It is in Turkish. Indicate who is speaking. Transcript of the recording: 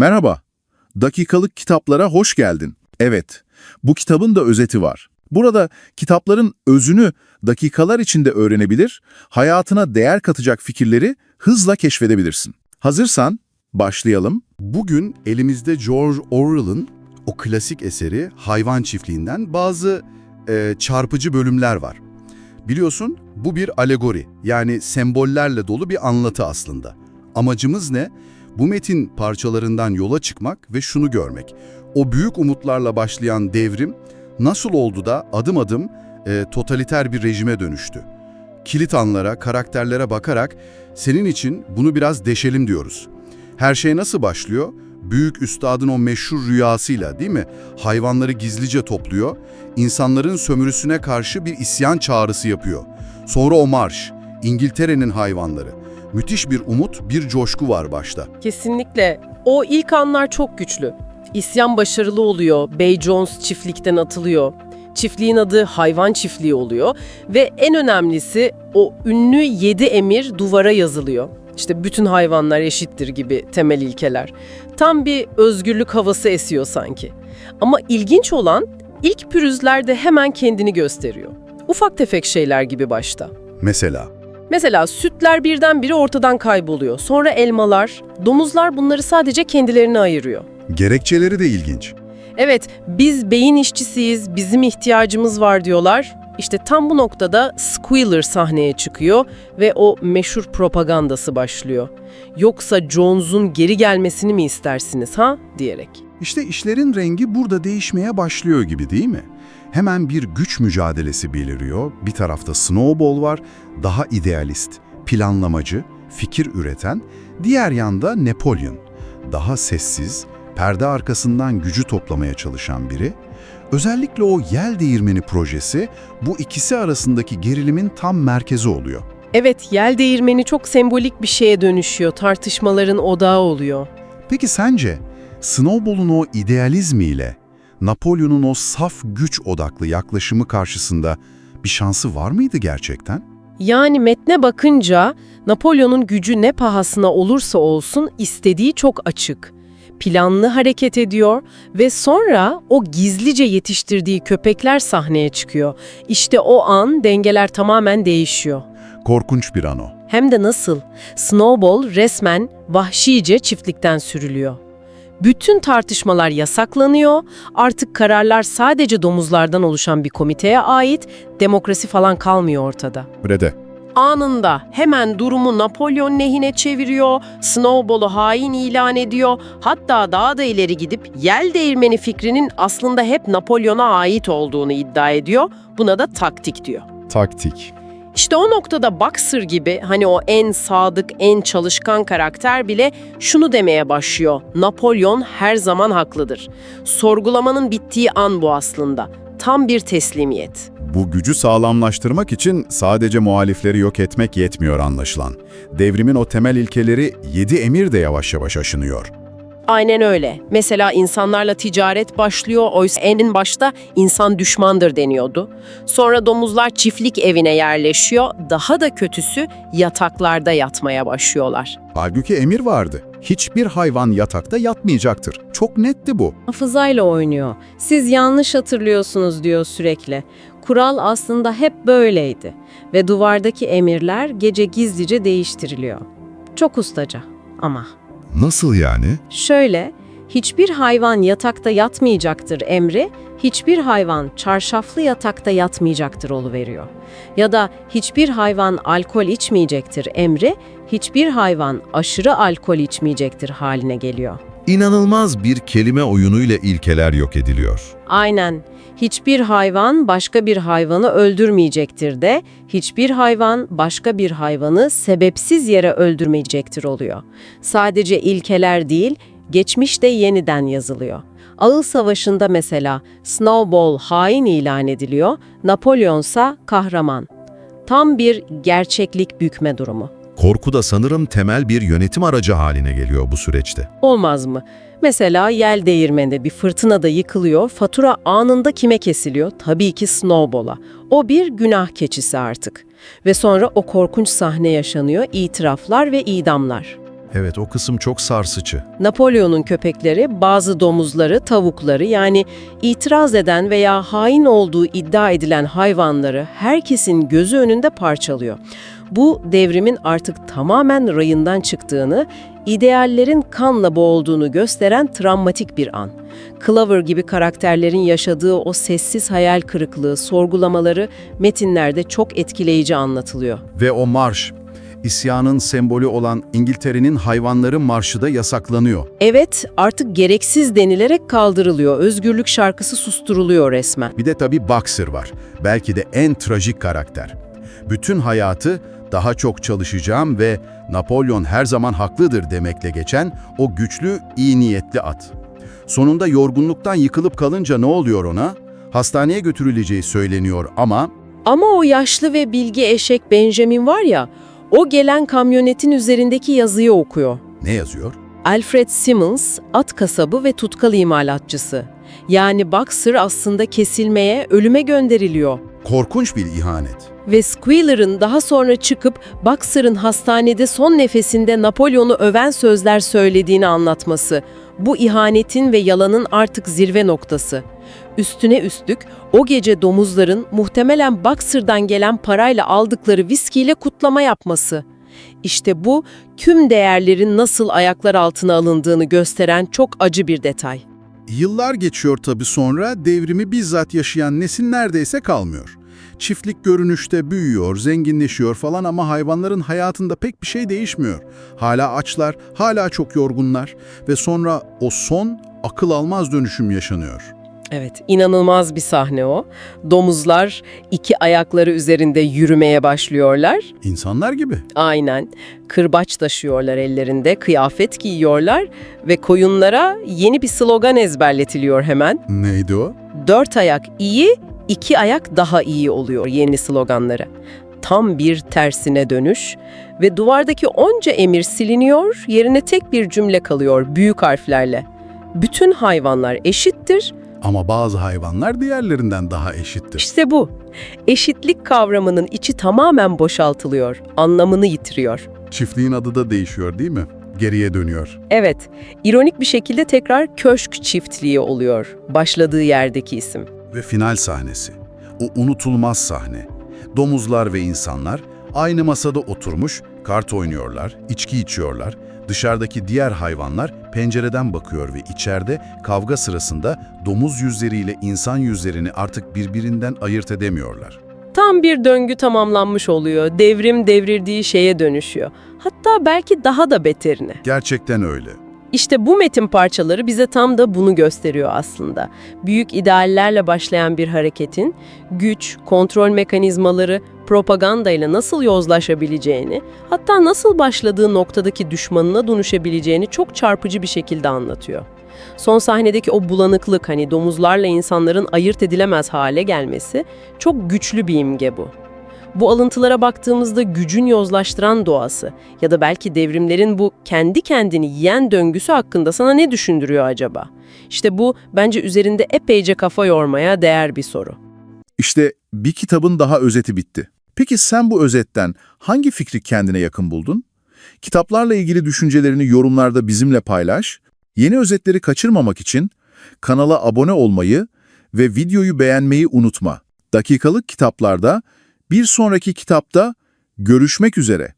Speaker 1: Merhaba. Dakikalık kitaplara hoş geldin. Evet, bu kitabın da özeti var. Burada kitapların özünü dakikalar içinde öğrenebilir, hayatına değer katacak fikirleri hızla keşfedebilirsin. Hazırsan başlayalım.
Speaker 2: Bugün elimizde George Orwell'ın o klasik eseri Hayvan Çiftliği'nden bazı e, çarpıcı bölümler var. Biliyorsun bu bir alegori yani sembollerle dolu bir anlatı aslında. Amacımız ne? Bu metin parçalarından yola çıkmak ve şunu görmek. O büyük umutlarla başlayan devrim nasıl oldu da adım adım e, totaliter bir rejime dönüştü? Kilit anlara, karakterlere bakarak senin için bunu biraz deşelim diyoruz. Her şey nasıl başlıyor? Büyük üstadın o meşhur rüyasıyla değil mi? Hayvanları gizlice topluyor, insanların sömürüsüne karşı bir isyan çağrısı yapıyor. Sonra o marş, İngiltere'nin hayvanları. Müthiş bir umut, bir coşku var başta.
Speaker 3: Kesinlikle. O ilk anlar çok güçlü. İsyan başarılı oluyor. Bay Jones çiftlikten atılıyor. Çiftliğin adı hayvan çiftliği oluyor ve en önemlisi o ünlü yedi emir duvara yazılıyor. İşte bütün hayvanlar eşittir gibi temel ilkeler. Tam bir özgürlük havası esiyor sanki. Ama ilginç olan ilk pürüzlerde hemen kendini gösteriyor. Ufak tefek şeyler gibi başta.
Speaker 2: Mesela
Speaker 3: Mesela sütler birdenbire ortadan kayboluyor. Sonra elmalar, domuzlar bunları sadece kendilerine ayırıyor.
Speaker 2: gerekçeleri de ilginç.
Speaker 3: Evet, biz beyin işçisiyiz, bizim ihtiyacımız var diyorlar. İşte tam bu noktada Squealer sahneye çıkıyor ve o meşhur propagandası başlıyor. Yoksa Jones'un geri gelmesini mi istersiniz ha? diyerek.
Speaker 2: İşte işlerin rengi burada değişmeye başlıyor gibi değil mi? Hemen bir güç mücadelesi beliriyor. Bir tarafta Snowball var, daha idealist, planlamacı, fikir üreten. Diğer yanda Napolyon, daha sessiz, perde arkasından gücü toplamaya çalışan biri. Özellikle o yel değirmeni projesi bu ikisi arasındaki gerilimin tam merkezi oluyor.
Speaker 3: Evet, yel değirmeni çok sembolik bir şeye dönüşüyor, tartışmaların odağı oluyor.
Speaker 2: Peki sence Snowball'un o idealizmiyle Napolyon'un o saf güç odaklı yaklaşımı karşısında bir şansı var mıydı gerçekten?
Speaker 3: Yani metne bakınca Napolyon'un gücü ne pahasına olursa olsun istediği çok açık. Planlı hareket ediyor ve sonra o gizlice yetiştirdiği köpekler sahneye çıkıyor. İşte o an dengeler tamamen değişiyor.
Speaker 2: Korkunç bir an o.
Speaker 3: Hem de nasıl? Snowball resmen vahşice çiftlikten sürülüyor. Bütün tartışmalar yasaklanıyor, artık kararlar sadece domuzlardan oluşan bir komiteye ait, demokrasi falan kalmıyor ortada.
Speaker 2: Brede.
Speaker 3: Anında hemen durumu Napolyon lehine çeviriyor, Snowball'u hain ilan ediyor, hatta daha da ileri gidip yel değirmeni fikrinin aslında hep Napolyon'a ait olduğunu iddia ediyor, buna da taktik diyor.
Speaker 2: Taktik.
Speaker 3: İşte o noktada Boxer gibi hani o en sadık, en çalışkan karakter bile şunu demeye başlıyor. Napolyon her zaman haklıdır. Sorgulamanın bittiği an bu aslında. Tam bir teslimiyet.
Speaker 4: Bu gücü sağlamlaştırmak için sadece muhalifleri yok etmek yetmiyor anlaşılan. Devrimin o temel ilkeleri yedi emir de yavaş yavaş aşınıyor.
Speaker 3: Aynen öyle. Mesela insanlarla ticaret başlıyor. Oysa en başta insan düşmandır deniyordu. Sonra domuzlar çiftlik evine yerleşiyor. Daha da kötüsü yataklarda yatmaya başlıyorlar.
Speaker 4: Halbuki emir vardı. Hiçbir hayvan yatakta yatmayacaktır. Çok netti bu.
Speaker 5: hafızayla oynuyor. Siz yanlış hatırlıyorsunuz diyor sürekli. Kural aslında hep böyleydi ve duvardaki emirler gece gizlice değiştiriliyor. Çok ustaca ama.
Speaker 4: Nasıl yani?
Speaker 5: Şöyle, hiçbir hayvan yatakta yatmayacaktır emri, hiçbir hayvan çarşaflı yatakta yatmayacaktır veriyor. Ya da hiçbir hayvan alkol içmeyecektir emri, hiçbir hayvan aşırı alkol içmeyecektir haline geliyor.
Speaker 6: İnanılmaz bir kelime oyunuyla ilkeler yok ediliyor.
Speaker 5: Aynen. Hiçbir hayvan başka bir hayvanı öldürmeyecektir de, hiçbir hayvan başka bir hayvanı sebepsiz yere öldürmeyecektir oluyor. Sadece ilkeler değil, geçmiş de yeniden yazılıyor. Ağıl Savaşı'nda mesela Snowball hain ilan ediliyor, Napolyonsa kahraman. Tam bir gerçeklik bükme durumu.
Speaker 6: Korku da sanırım temel bir yönetim aracı haline geliyor bu süreçte.
Speaker 3: Olmaz mı? Mesela yel değirmeninde bir fırtınada yıkılıyor, fatura anında kime kesiliyor? Tabii ki Snowball'a. O bir günah keçisi artık. Ve sonra o korkunç sahne yaşanıyor, itiraflar ve idamlar.
Speaker 6: Evet, o kısım çok sarsıcı.
Speaker 5: Napolyon'un köpekleri bazı domuzları, tavukları yani itiraz eden veya hain olduğu iddia edilen hayvanları herkesin gözü önünde parçalıyor. Bu devrimin artık tamamen rayından çıktığını, ideallerin kanla boğulduğunu gösteren travmatik bir an. Clover gibi karakterlerin yaşadığı o sessiz hayal kırıklığı, sorgulamaları metinlerde çok etkileyici anlatılıyor.
Speaker 2: Ve o marş, isyanın sembolü olan İngiltere'nin hayvanları marşı da yasaklanıyor.
Speaker 5: Evet, artık gereksiz denilerek kaldırılıyor. Özgürlük şarkısı susturuluyor resmen.
Speaker 2: Bir de tabii Boxer var. Belki de en trajik karakter. Bütün hayatı daha çok çalışacağım ve Napolyon her zaman haklıdır demekle geçen o güçlü, iyi niyetli at. Sonunda yorgunluktan yıkılıp kalınca ne oluyor ona? Hastaneye götürüleceği söyleniyor ama
Speaker 5: Ama o yaşlı ve bilgi eşek Benjamin var ya, o gelen kamyonetin üzerindeki yazıyı okuyor.
Speaker 2: ne yazıyor?
Speaker 5: Alfred Simmons, at kasabı ve tutkal imalatçısı. Yani Boxer aslında kesilmeye, ölüme gönderiliyor.
Speaker 2: Korkunç bir ihanet.
Speaker 5: Ve Squealer'ın daha sonra çıkıp Boxer'ın hastanede son nefesinde Napolyon'u öven sözler söylediğini anlatması. Bu ihanetin ve yalanın artık zirve noktası. Üstüne üstlük o gece domuzların muhtemelen Boxer'dan gelen parayla aldıkları viskiyle kutlama yapması. İşte bu tüm değerlerin nasıl ayaklar altına alındığını gösteren çok acı bir detay.
Speaker 2: Yıllar geçiyor tabii sonra devrimi bizzat yaşayan nesil neredeyse kalmıyor. Çiftlik görünüşte büyüyor, zenginleşiyor falan ama hayvanların hayatında pek bir şey değişmiyor. Hala açlar, hala çok yorgunlar ve sonra o son akıl almaz dönüşüm yaşanıyor.
Speaker 3: Evet, inanılmaz bir sahne o. Domuzlar iki ayakları üzerinde yürümeye başlıyorlar.
Speaker 2: İnsanlar gibi.
Speaker 3: Aynen. Kırbaç taşıyorlar ellerinde, kıyafet giyiyorlar ve koyunlara yeni bir slogan ezberletiliyor hemen.
Speaker 2: Neydi o?
Speaker 3: Dört ayak iyi, iki ayak daha iyi oluyor yeni sloganları. Tam bir tersine dönüş ve duvardaki onca emir siliniyor, yerine tek bir cümle kalıyor büyük harflerle. Bütün hayvanlar eşittir,
Speaker 2: Ama bazı hayvanlar diğerlerinden daha eşittir.
Speaker 3: İşte bu. Eşitlik kavramının içi tamamen boşaltılıyor, anlamını yitiriyor.
Speaker 2: Çiftliğin adı da değişiyor değil mi? Geriye dönüyor.
Speaker 3: Evet, ironik bir şekilde tekrar köşk çiftliği oluyor, başladığı yerdeki isim.
Speaker 2: Ve final sahnesi. O unutulmaz sahne. Domuzlar ve insanlar aynı masada oturmuş, kart oynuyorlar, içki içiyorlar. Dışarıdaki diğer hayvanlar pencereden bakıyor ve içeride kavga sırasında domuz yüzleriyle insan yüzlerini artık birbirinden ayırt edemiyorlar.
Speaker 3: Tam bir döngü tamamlanmış oluyor, devrim devrirdiği şeye dönüşüyor. Hatta belki daha da beterine.
Speaker 2: Gerçekten öyle.
Speaker 3: İşte bu metin parçaları bize tam da bunu gösteriyor aslında. Büyük ideallerle başlayan bir hareketin güç, kontrol mekanizmaları, propagandayla nasıl yozlaşabileceğini, hatta nasıl başladığı noktadaki düşmanına dönüşebileceğini çok çarpıcı bir şekilde anlatıyor. Son sahnedeki o bulanıklık hani domuzlarla insanların ayırt edilemez hale gelmesi çok güçlü bir imge bu. Bu alıntılara baktığımızda gücün yozlaştıran doğası ya da belki devrimlerin bu kendi kendini yiyen döngüsü hakkında sana ne düşündürüyor acaba? İşte bu bence üzerinde epeyce kafa yormaya değer bir soru.
Speaker 1: İşte bir kitabın daha özeti bitti. Peki sen bu özetten hangi fikri kendine yakın buldun? Kitaplarla ilgili düşüncelerini yorumlarda bizimle paylaş. Yeni özetleri kaçırmamak için kanala abone olmayı ve videoyu beğenmeyi unutma. Dakikalık kitaplarda bir sonraki kitapta görüşmek üzere.